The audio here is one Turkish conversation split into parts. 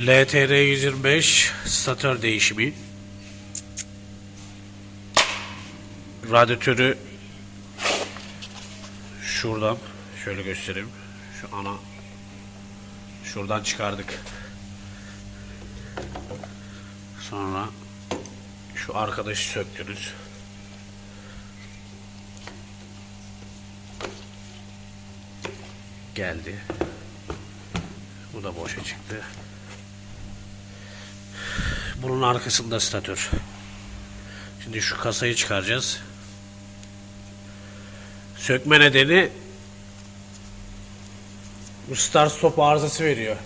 LTR 125 statör değişimi. Radyatörü şuradan şöyle göstereyim. Şu ana şuradan çıkardık. Sonra şu arkadaşı söktünüz. Geldi. Bu da boşa çıktı. Bunun arkasında statör. Şimdi şu kasayı çıkaracağız. Sökme nedeni bu start stop arızası veriyor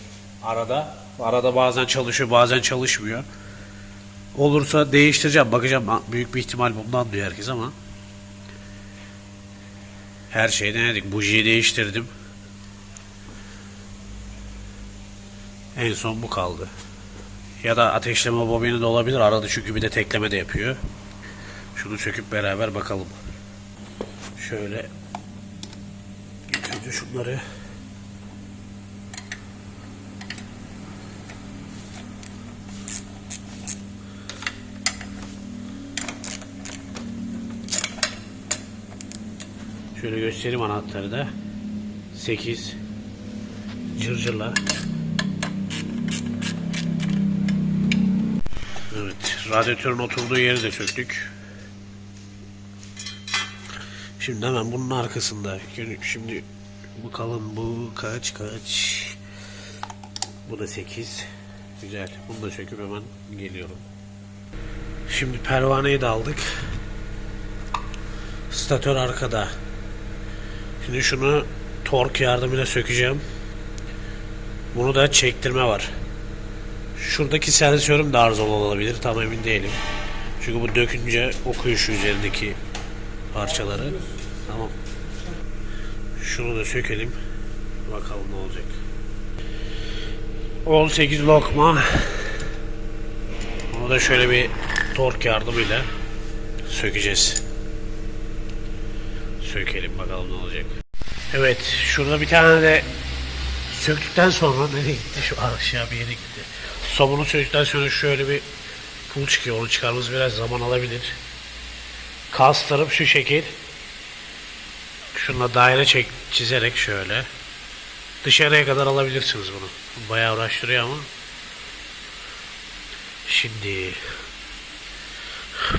arada. Arada bazen çalışıyor bazen çalışmıyor. Olursa değiştireceğim bakacağım. Büyük bir ihtimal bundan diyor herkes ama. Her şeyi denedik. Bujiyi değiştirdim. En son bu kaldı. Ya da ateşleme bobini de olabilir. Arada çünkü bir de tekleme de yapıyor. Şunu söküp beraber bakalım. Şöyle önce şunları Şöyle göstereyim anahtarı da. 8 cırcırla. Radyatörün oturduğu yeri de söktük. Şimdi hemen bunun arkasında. Şimdi bakalım bu kaç kaç. Bu da 8. Güzel. Bunu da söküp hemen geliyorum. Şimdi pervaneyi de aldık. Statör arkada. Şimdi şunu tork yardımıyla sökeceğim. Bunu da çektirme var. Şuradaki sensörüm de arızalı olabilir. Tam emin değilim. Çünkü bu dökünce okuyor üzerindeki parçaları. Tamam. Şunu da sökelim. Bakalım ne olacak. 18 lokma. Bunu da şöyle bir tork yardımıyla sökeceğiz. Sökelim bakalım ne olacak. Evet şurada bir tane de söktükten sonra nereye gitti? Şu aşağı bir yere gitti. Somunu söktükten sonra şöyle bir pul çıkıyor. Onu çıkarmamız biraz zaman alabilir. Kastırıp şu şekil şunla daire çek, çizerek şöyle dışarıya kadar alabilirsiniz bunu. Bayağı uğraştırıyor ama şimdi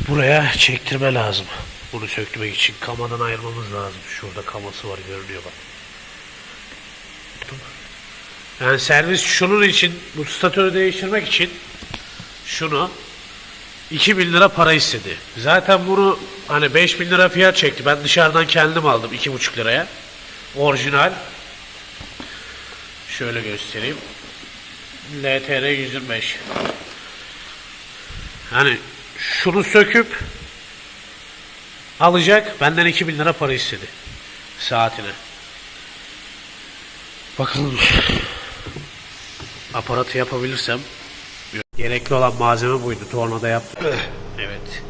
buraya çektirme lazım. Bunu söktürmek için kamadan ayırmamız lazım. Şurada kaması var görünüyor bak. Yani servis şunun için bu statörü değiştirmek için şunu 2000 lira para istedi. Zaten bunu hani 5000 lira fiyat çekti. Ben dışarıdan kendim aldım 2,5 liraya. Orijinal. Şöyle göstereyim. LTR 125. Hani şunu söküp alacak. Benden 2000 lira para istedi. Saatine. Bakalım. Aparatı yapabilirsem. Gerekli olan malzeme buydu. Tornada yaptım. evet.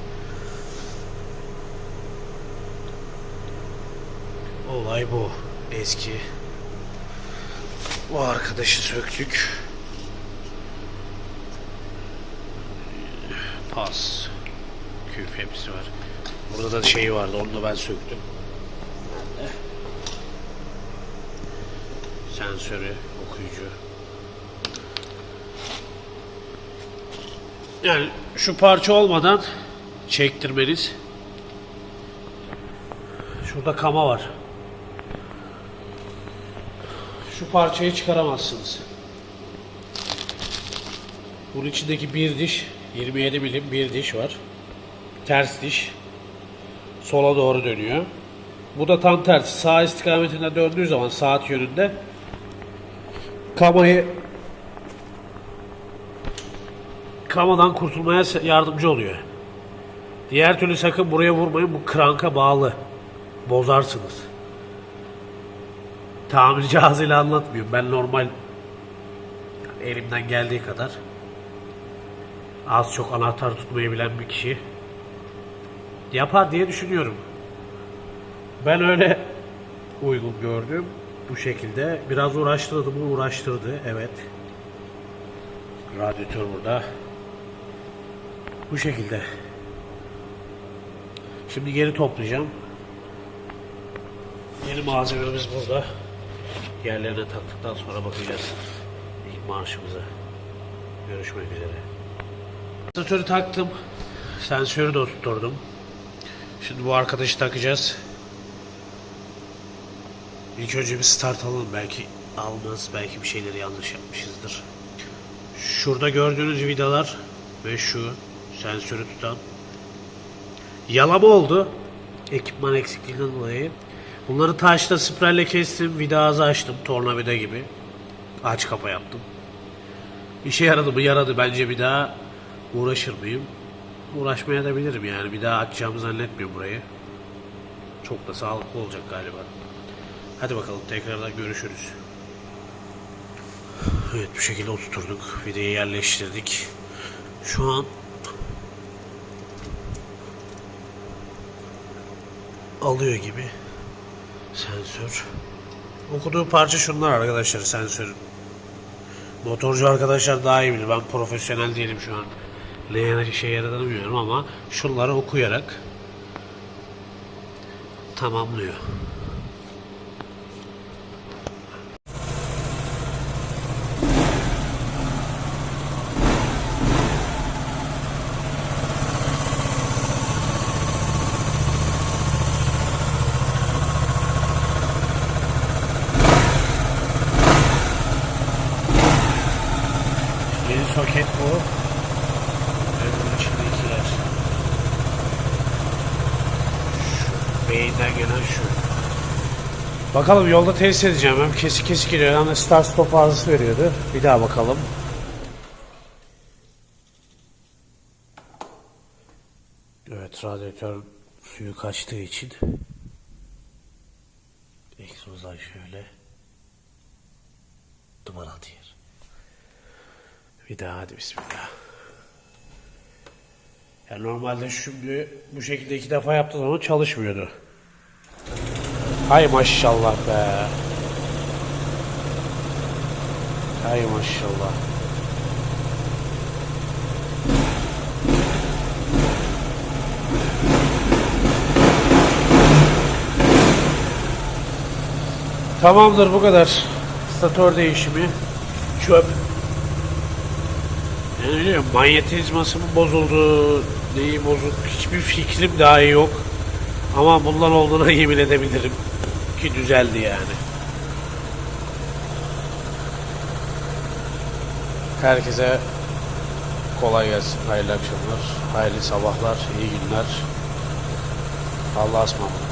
Olay bu. Eski. Bu arkadaşı söktük. Pas. Küp hepsi var. Burada da şey vardı. Onu da ben söktüm. Sensörü, okuyucu. Yani şu parça olmadan çektirmeniz. Şurada kama var. Şu parçayı çıkaramazsınız. Bunun içindeki bir diş 27 milim bir diş var. Ters diş. Sola doğru dönüyor. Bu da tam tersi. Sağ istikametinde döndüğü zaman saat yönünde kamayı kamadan kurtulmaya yardımcı oluyor. Diğer türlü sakın buraya vurmayın. Bu kranka bağlı. Bozarsınız. Tamirci ağzıyla anlatmıyorum. Ben normal elimden geldiği kadar az çok anahtar tutmayı bilen bir kişi yapar diye düşünüyorum. Ben öyle uygun gördüm. Bu şekilde. Biraz uğraştırdı mı? Uğraştırdı. Evet. Radyatör burada. Bu şekilde. Şimdi geri toplayacağım. Yeni malzememiz burada. Yerlerine taktıktan sonra bakacağız. İlk marşımıza. Görüşmek üzere. Radyatörü taktım. Sensörü de oturtturdum. Şimdi bu arkadaşı takacağız. İlk önce bir start alalım. Belki almaz. Belki bir şeyleri yanlış yapmışızdır. Şurada gördüğünüz vidalar ve şu sensörü tutan yalama oldu. Ekipman eksikliğinden dolayı. Bunları taşla spreyle kestim. Vida ağzı açtım. Tornavida gibi. Aç kapa yaptım. İşe yaradı mı? Yaradı. Bence bir daha uğraşır mıyım? Uğraşmaya da bilirim yani. Bir daha açacağımı zannetmiyorum burayı. Çok da sağlıklı olacak galiba. Hadi bakalım tekrardan görüşürüz. Evet bu şekilde oturturduk. Videoyu yerleştirdik. Şu an alıyor gibi sensör. Okuduğu parça şunlar arkadaşlar sensörün. Motorcu arkadaşlar daha iyi bilir. Ben profesyonel değilim şu an. Ne şey yaradığını bilmiyorum ama şunları okuyarak tamamlıyor. Soket bu. Ve bunun içindekiler. Şu beyinden gelen şu. Bakalım yolda test edeceğim. Hem kesik kesik geliyor de start stop arızası veriyordu. Bir daha bakalım. Evet radyatör suyu kaçtığı için egzozdan şöyle duman atıyor. Bir daha hadi bismillah. Ya normalde şimdi bu şekilde iki defa yaptığı zaman çalışmıyordu. Hay maşallah be. Hay maşallah. Tamamdır bu kadar. Statör değişimi. Çöp. Yani bilmiyorum, manyetizması mı bozuldu, neyi bozuk hiçbir fikrim dahi yok. Ama bundan olduğuna yemin edebilirim ki düzeldi yani. Herkese kolay gelsin, hayırlı akşamlar, hayırlı sabahlar, iyi günler. Allah'a ısmarladık.